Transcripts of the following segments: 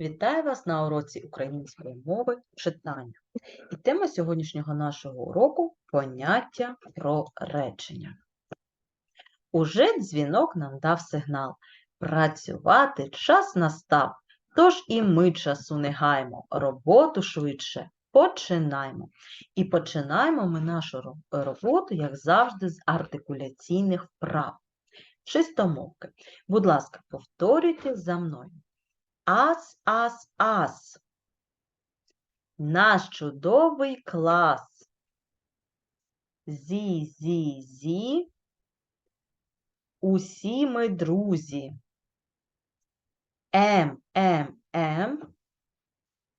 Вітаю вас на уроці української мови читання. І тема сьогоднішнього нашого уроку поняття про речення. Уже дзвінок нам дав сигнал. Працювати час настав, тож і ми часу не гаємо, роботу швидше починаємо. І починаємо ми нашу роботу, як завжди, з артикуляційних вправ. Чистомовки. Будь ласка, повторюйте за мною. Ас, ас, ас. Наш чудовий клас. Зі, зі, зі. Усі ми друзі. Ем, ем, ем.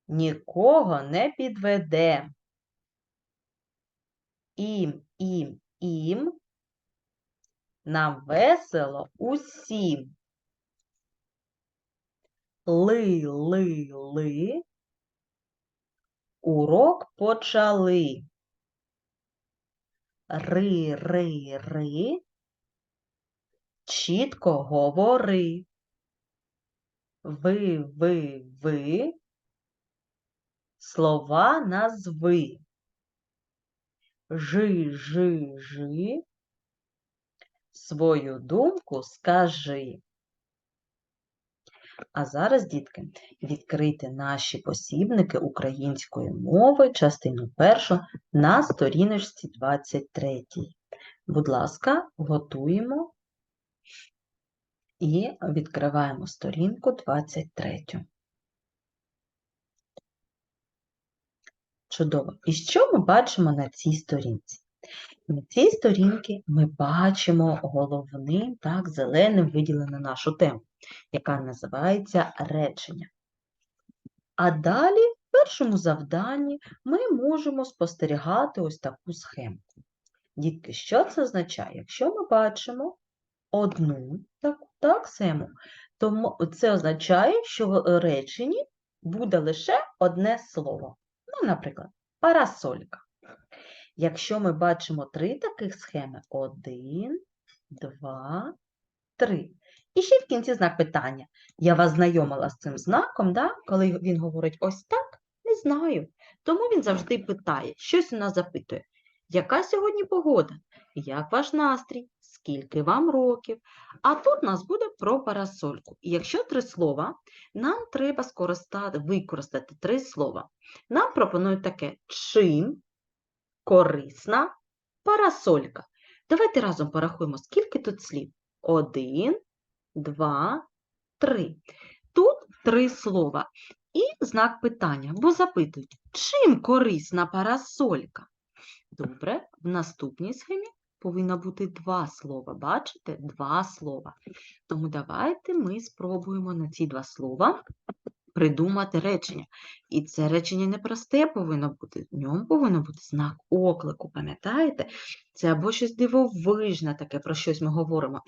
Нікого не підведе. Ім, ім, ім. Нам весело усім. Ли, ли, ли. Урок почали. Ри, ри, ри. Чітко говори. Ви, ви, ви. Слова назви. Жи, жи, жи. Свою думку скажи. А зараз, дітки, відкрийте наші посібники української мови, частину першу, на сторіночці 23. Будь ласка, готуємо і відкриваємо сторінку 23. Чудово. І що ми бачимо на цій сторінці? На цій сторінці ми бачимо головним, так, зеленим виділену нашу тему, яка називається речення. А далі, в першому завданні, ми можемо спостерігати ось таку схемку. Дітки, що це означає? Якщо ми бачимо одну таку так, схему, то це означає, що в реченні буде лише одне слово. Ну, наприклад, парасолька. Якщо ми бачимо три таких схеми: один, два, три. І ще в кінці знак питання. Я вас знайомила з цим знаком, да? коли він говорить ось так, не знаю. Тому він завжди питає, щось у нас запитує. Яка сьогодні погода? Як ваш настрій? Скільки вам років? А тут у нас буде про парасольку. І якщо три слова, нам треба використати три слова. Нам пропонують таке чим корисна парасолька. Давайте разом порахуємо, скільки тут слів. Один, два, три. Тут три слова. І знак питання, бо запитують, чим корисна парасолька? Добре, в наступній схемі повинно бути два слова. Бачите? Два слова. Тому давайте ми спробуємо на ці два слова придумати речення. І це речення не просте повинно бути, в ньому повинен бути знак оклику, пам'ятаєте? Це або щось дивовижне таке, про щось ми говоримо,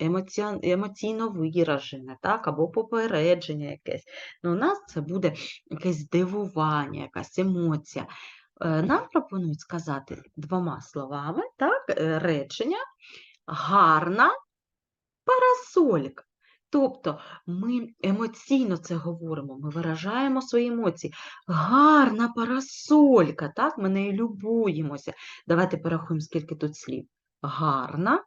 емоційно виражене, так? або попередження якесь. Ну, у нас це буде якесь здивування, якась емоція. Е, Нам пропонують сказати двома словами так, е, речення гарна парасолька. Тобто ми емоційно це говоримо, ми виражаємо свої емоції. Гарна парасолька, так, ми нею любуємося. Давайте порахуємо, скільки тут слів. Гарна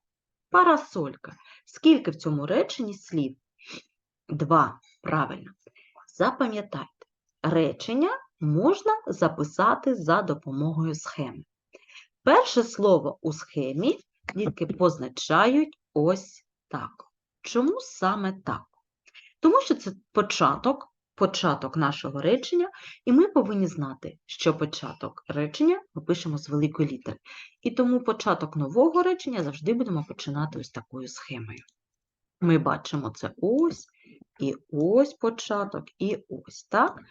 парасолька. Скільки в цьому реченні слів? Два. Правильно. Запам'ятайте, речення можна записати за допомогою схеми. Перше слово у схемі дітки позначають ось так. Чому саме так? Тому що це початок, початок нашого речення, і ми повинні знати, що початок речення ми пишемо з великої літери. І тому початок нового речення завжди будемо починати ось такою схемою. Ми бачимо це ось, і ось початок, і ось, так?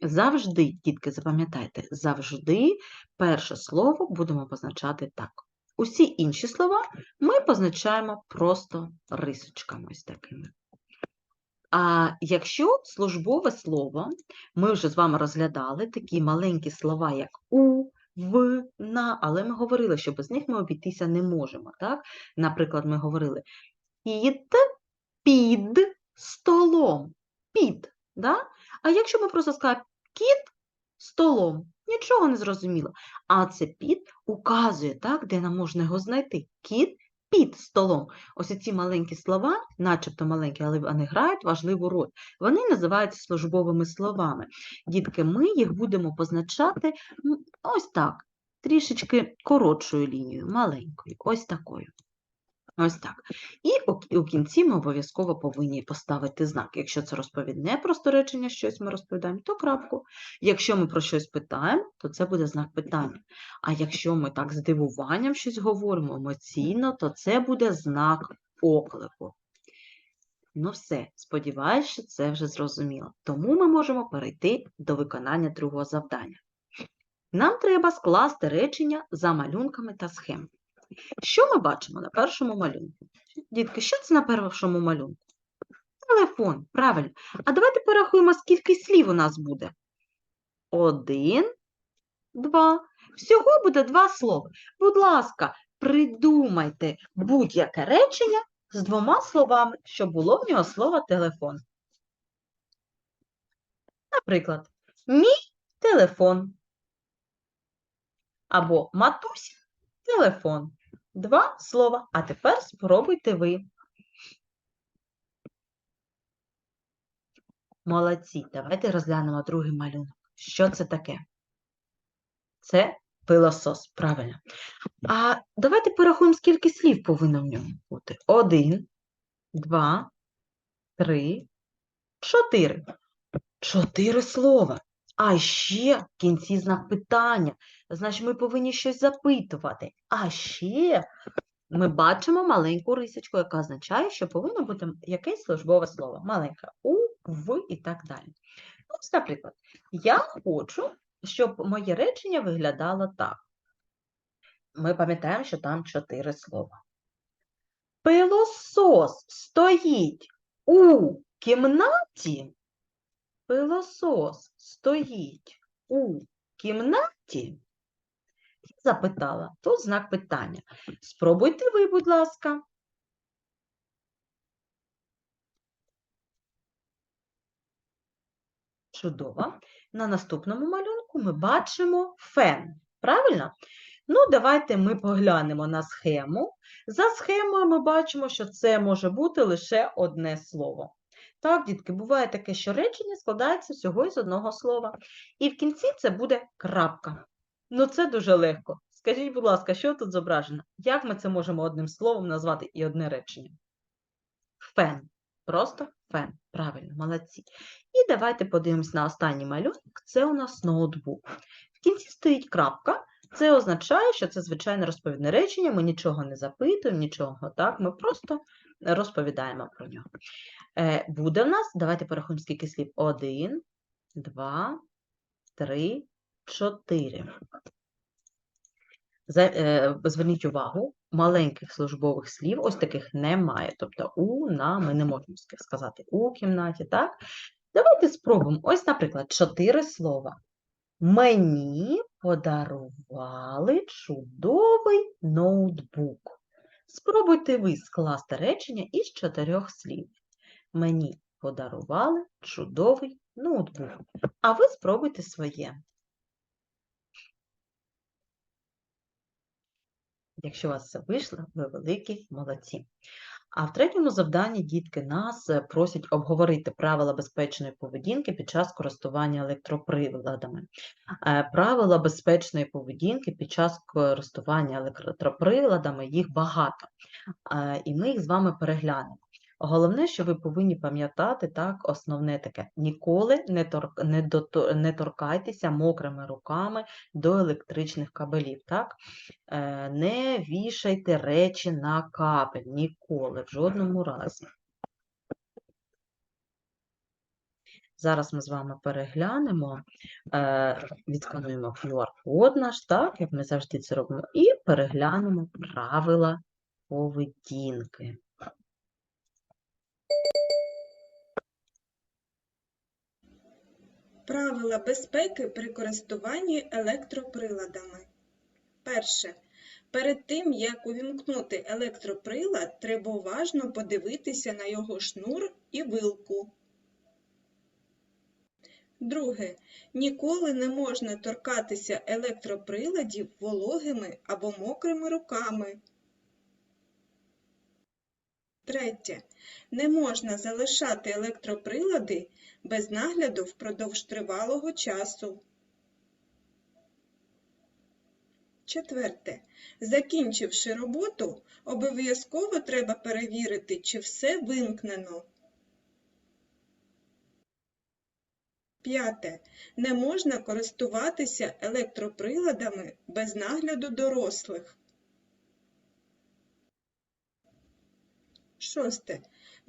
Завжди, дітки, запам'ятайте, завжди перше слово будемо позначати так. Усі інші слова ми позначаємо просто рисочками ось такими. А якщо службове слово, ми вже з вами розглядали такі маленькі слова, як у, в, на, але ми говорили, що без них ми обійтися не можемо. Так? Наприклад, ми говорили під, під столом. Під Да? А якщо ми просто скажемо кіт столом, нічого не зрозуміло. А це під указує, так, де нам можна його знайти. Кіт під столом. Ось ці маленькі слова, начебто маленькі, але вони грають важливу роль. Вони називаються службовими словами. Дітки, ми їх будемо позначати ось так, трішечки коротшою лінією, маленькою, ось такою. Ось так. І у, кінці ми обов'язково повинні поставити знак. Якщо це розповідне просторечення, щось ми розповідаємо, то крапку. Якщо ми про щось питаємо, то це буде знак питання. А якщо ми так здивуванням щось говоримо емоційно, то це буде знак оклику. Ну все, сподіваюся, що це вже зрозуміло. Тому ми можемо перейти до виконання другого завдання. Нам треба скласти речення за малюнками та схемами. Що ми бачимо на першому малюнку? Дітки, що це на першому малюнку? Телефон, правильно. А давайте порахуємо, скільки слів у нас буде. Один, два. Всього буде два слова. Будь ласка, придумайте будь-яке речення з двома словами, щоб було в нього слово телефон. Наприклад, мій телефон. Або матусь телефон. Два слова. А тепер спробуйте ви. Молодці. Давайте розглянемо другий малюнок. Що це таке? Це пилосос, правильно. А давайте порахуємо, скільки слів повинно в ньому бути. Один, два, три, чотири. Чотири слова. А ще в кінці знак питання. Значить, ми повинні щось запитувати. А ще ми бачимо маленьку рисочку, яка означає, що повинно бути якесь службове слово. Маленька у, в і так далі. Ось, наприклад, я хочу, щоб моє речення виглядало так. Ми пам'ятаємо, що там чотири слова. Пилосос стоїть у кімнаті. Пилосос стоїть у кімнаті? Запитала, тут знак питання. Спробуйте ви, будь ласка. Чудово. На наступному малюнку ми бачимо фен. Правильно? Ну, давайте ми поглянемо на схему. За схемою ми бачимо, що це може бути лише одне слово. Так, дітки, буває таке, що речення складається всього із одного слова. І в кінці це буде крапка. Ну, це дуже легко. Скажіть, будь ласка, що тут зображено? Як ми це можемо одним словом назвати і одне речення? Фен. Просто фен. Правильно, молодці. І давайте подивимось на останній малюнок. Це у нас ноутбук. В кінці стоїть крапка. Це означає, що це звичайне розповідне речення, ми нічого не запитуємо, нічого, так, ми просто розповідаємо про нього. Е, Буде в нас, давайте порахуємо, скільки слів. Один, два, три, чотири. Е, Зверніть увагу, маленьких службових слів, ось таких немає. Тобто у, на, ми не можемо сказати у кімнаті, так? Давайте спробуємо. Ось, наприклад, чотири слова. Мені подарували чудовий ноутбук. Спробуйте ви скласти речення із чотирьох слів. Мені подарували чудовий ноутбук. А ви спробуйте своє. Якщо у вас це вийшло, ви великі молодці. А в третьому завданні дітки нас е, просять обговорити правила безпечної поведінки під час користування електроприладами. Е, Правила безпечної поведінки під час користування електроприладами їх багато, Е, і ми їх з вами переглянемо. Головне, що ви повинні пам'ятати, так, основне таке: ніколи не, тор... не, дото... не торкайтеся мокрими руками до електричних кабелів. Так? Е, Не вішайте речі на кабель ніколи, в жодному разі. Зараз ми з вами переглянемо, е, відскануємо QR-код наш, так, як ми завжди це робимо, і переглянемо правила поведінки. Правила безпеки при користуванні електроприладами. Перше. Перед тим, як увімкнути електроприлад, треба уважно подивитися на його шнур і вилку. Друге. Ніколи не можна торкатися електроприладів вологими або мокрими руками. Третє. Не можна залишати електроприлади без нагляду впродовж тривалого часу. Четверте. Закінчивши роботу, обов'язково треба перевірити, чи все вимкнено. П'яте. Не можна користуватися електроприладами без нагляду дорослих. Шосте.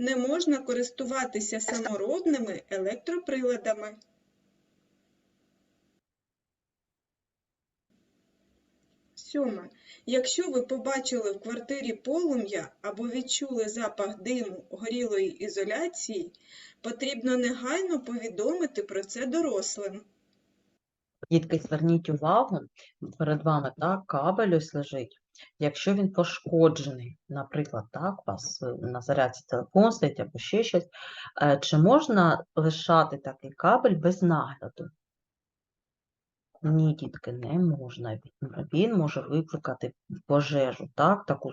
Не можна користуватися саморобними електроприладами. Сьоме. Якщо ви побачили в квартирі полум'я або відчули запах диму горілої ізоляції, потрібно негайно повідомити про це дорослим. Дітки, зверніть увагу, перед вами так, кабель ось лежить. Якщо він пошкоджений, наприклад, так, у вас е, на зарядці телефон стоїть або ще щось, е, чи можна лишати такий кабель без нагляду? Ні, дітки, не можна. Він- може викликати пожежу, так, таку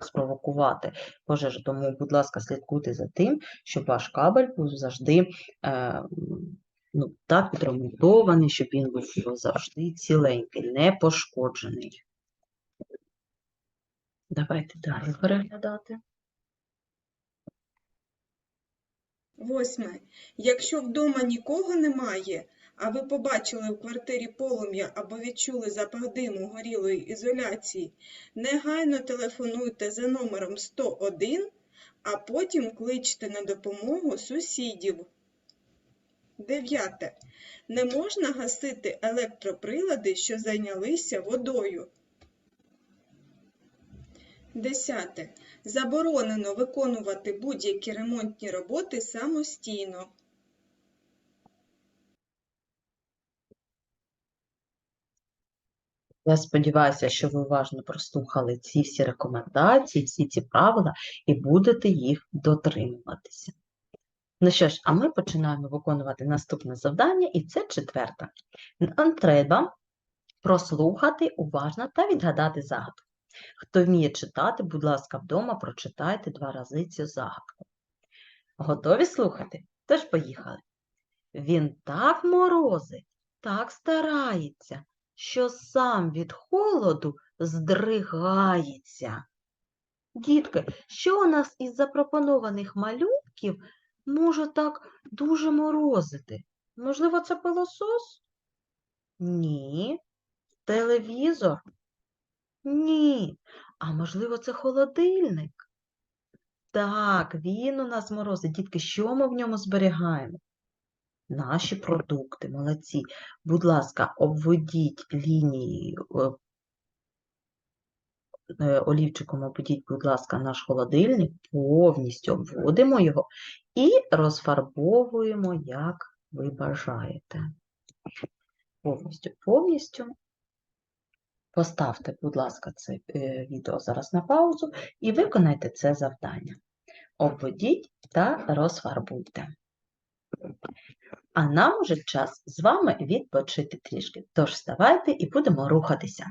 спровокувати пожежу. Тому, будь ласка, слідкуйте за тим, щоб ваш кабель був завжди е, ну, так відремонтований, щоб він був завжди ціленький, не пошкоджений. Давайте далі переглядати. Восьме. Якщо вдома нікого немає, а ви побачили в квартирі полум'я або відчули запах диму горілої ізоляції, негайно телефонуйте за номером 101, а потім кличте на допомогу сусідів. Дев'яте. Не можна гасити електроприлади, що зайнялися водою. Десяте. Заборонено виконувати будь-які ремонтні роботи самостійно. Я сподіваюся, що ви уважно прослухали ці всі рекомендації, всі ці правила і будете їх дотримуватися. Ну що ж, а ми починаємо виконувати наступне завдання, і це четверте. Нам треба прослухати уважно та відгадати загадку. Хто вміє читати, будь ласка, вдома прочитайте два рази цю загадку. Готові слухати? Тож поїхали. Він так морозить, так старається, що сам від холоду здригається. Дітки, що у нас із запропонованих малюнків може так дуже морозити? Можливо, це пилосос? Ні. Телевізор? Ні. А можливо, це холодильник? Так, він у нас морозить. Дітки, що ми в ньому зберігаємо? Наші продукти, молодці. Будь ласка, обведіть лінії е, е, олівчиком обведіть, будь ласка, наш холодильник, повністю обводимо його і розфарбовуємо, як ви бажаєте. Повністю, повністю. Поставте, будь ласка, це е, відео зараз на паузу і виконайте це завдання. Обведіть та розфарбуйте. А нам уже час з вами відпочити трішки. Тож вставайте і будемо рухатися.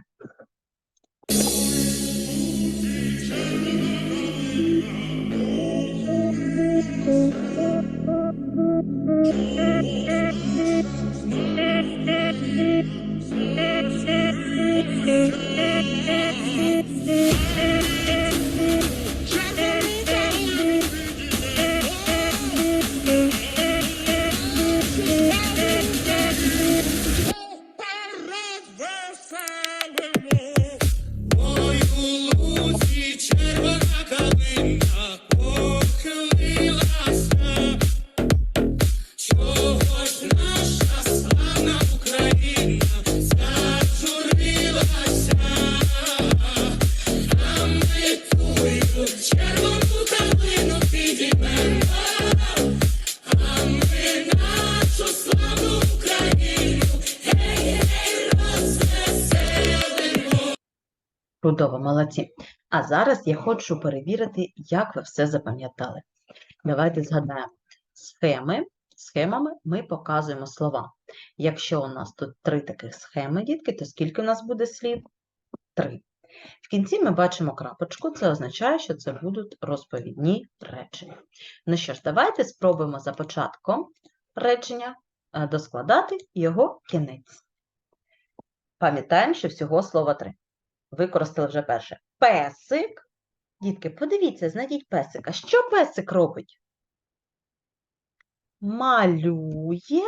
Чудово, молодці. А зараз я хочу перевірити, як ви все запам'ятали. Давайте згадаємо. Схеми схемами ми показуємо слова. Якщо у нас тут три таких схеми, дітки, то скільки у нас буде слів? Три. В кінці ми бачимо крапочку, це означає, що це будуть розповідні речення. Ну що ж, давайте спробуємо за початком речення е, доскладати його кінець. Пам'ятаємо, що всього слова три. Використали вже перше. Песик. Дітки, подивіться, знайдіть песика. Що песик робить? Малює.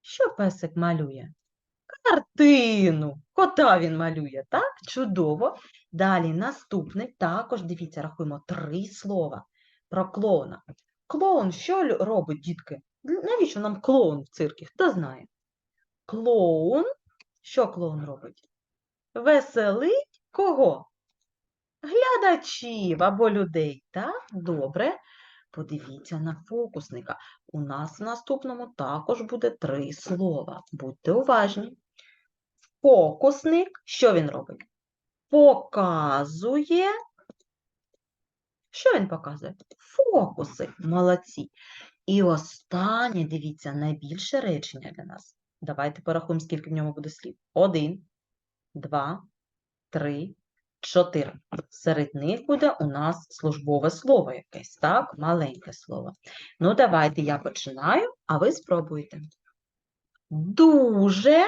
Що песик малює? Картину. Кота він малює, так? Чудово. Далі наступний, також, дивіться, рахуємо три слова про клоуна. Клоун що робить, дітки? Навіщо нам клоун в циркі? Хто знає? Клоун. Що клоун робить? Веселить кого? Глядачів або людей, так? Добре. Подивіться на фокусника. У нас в наступному також буде три слова. Будьте уважні. Фокусник, що він робить? Показує. Що він показує? Фокуси. Молодці. І останнє, дивіться, найбільше речення для нас. Давайте порахуємо, скільки в ньому буде слів. Один, два, три, чотири. Серед них буде у нас службове слово якесь, так? Маленьке слово. Ну, давайте я починаю, а ви спробуйте. Дуже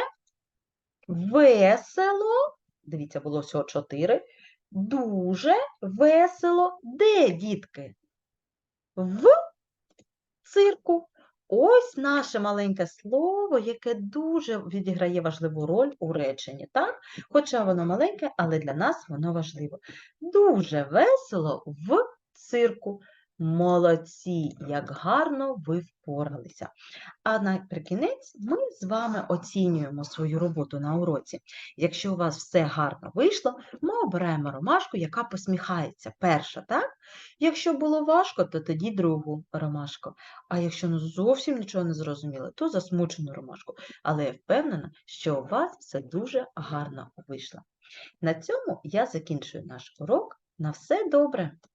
весело. Дивіться, було всього чотири. Дуже весело. Де, дітки? В цирку. Ось наше маленьке слово, яке дуже відіграє важливу роль у реченні, так? Хоча воно маленьке, але для нас воно важливо. Дуже весело в цирку. Молодці, як гарно ви впоралися. А наприкінець ми з вами оцінюємо свою роботу на уроці. Якщо у вас все гарно вийшло, ми обираємо ромашку, яка посміхається. Перша, так? Якщо було важко, то тоді другу ромашку. А якщо ну зовсім нічого не зрозуміли, то засмучену ромашку. Але я впевнена, що у вас все дуже гарно вийшло. На цьому я закінчую наш урок. На все добре!